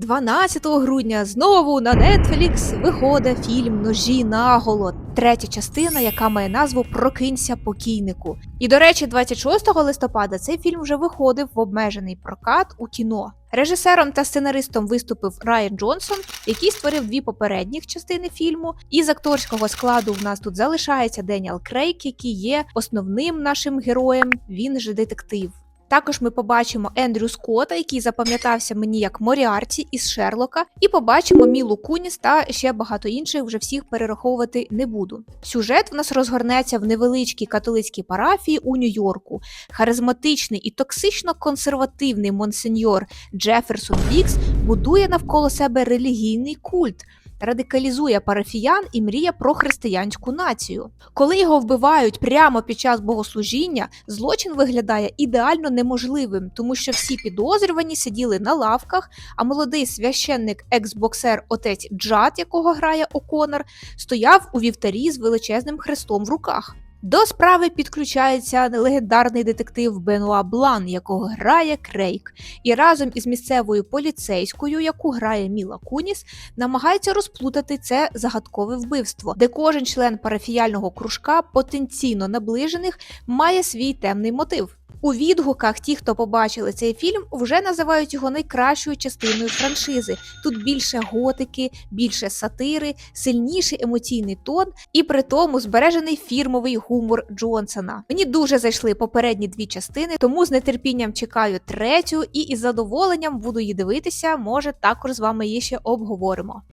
12 грудня знову на Netflix виходить фільм Ножі наголо, третя частина, яка має назву Прокинься покійнику. І до речі, 26 листопада цей фільм вже виходив в обмежений прокат у кіно. Режисером та сценаристом виступив Райан Джонсон, який створив дві попередніх частини фільму. І з акторського складу в нас тут залишається Деніел Крейг, який є основним нашим героєм. Він же детектив. Також ми побачимо Ендрю Скотта, який запам'ятався мені як Моріарті із Шерлока, і побачимо Мілу Куніс та ще багато інших. Вже всіх перераховувати не буду. Сюжет в нас розгорнеться в невеличкій католицькій парафії у Нью-Йорку. Харизматичний і токсично консервативний монсеньор Джеферсон Вікс будує навколо себе релігійний культ. Радикалізує парафіян і мріє про християнську націю. Коли його вбивають прямо під час богослужіння, злочин виглядає ідеально неможливим, тому що всі підозрювані сиділи на лавках, а молодий священник екс-боксер отець Джад, якого грає О'Конор, стояв у вівтарі з величезним хрестом в руках. До справи підключається легендарний детектив Бенуа Блан, якого грає Крейг, і разом із місцевою поліцейською, яку грає Міла Куніс, намагається розплутати це загадкове вбивство, де кожен член парафіяльного кружка потенційно наближених має свій темний мотив. У відгуках ті, хто побачили цей фільм, вже називають його найкращою частиною франшизи. Тут більше готики, більше сатири, сильніший емоційний тон, і при тому збережений фірмовий гумор Джонсона. Мені дуже зайшли попередні дві частини, тому з нетерпінням чекаю третю і із задоволенням буду її дивитися. Може, також з вами її ще обговоримо.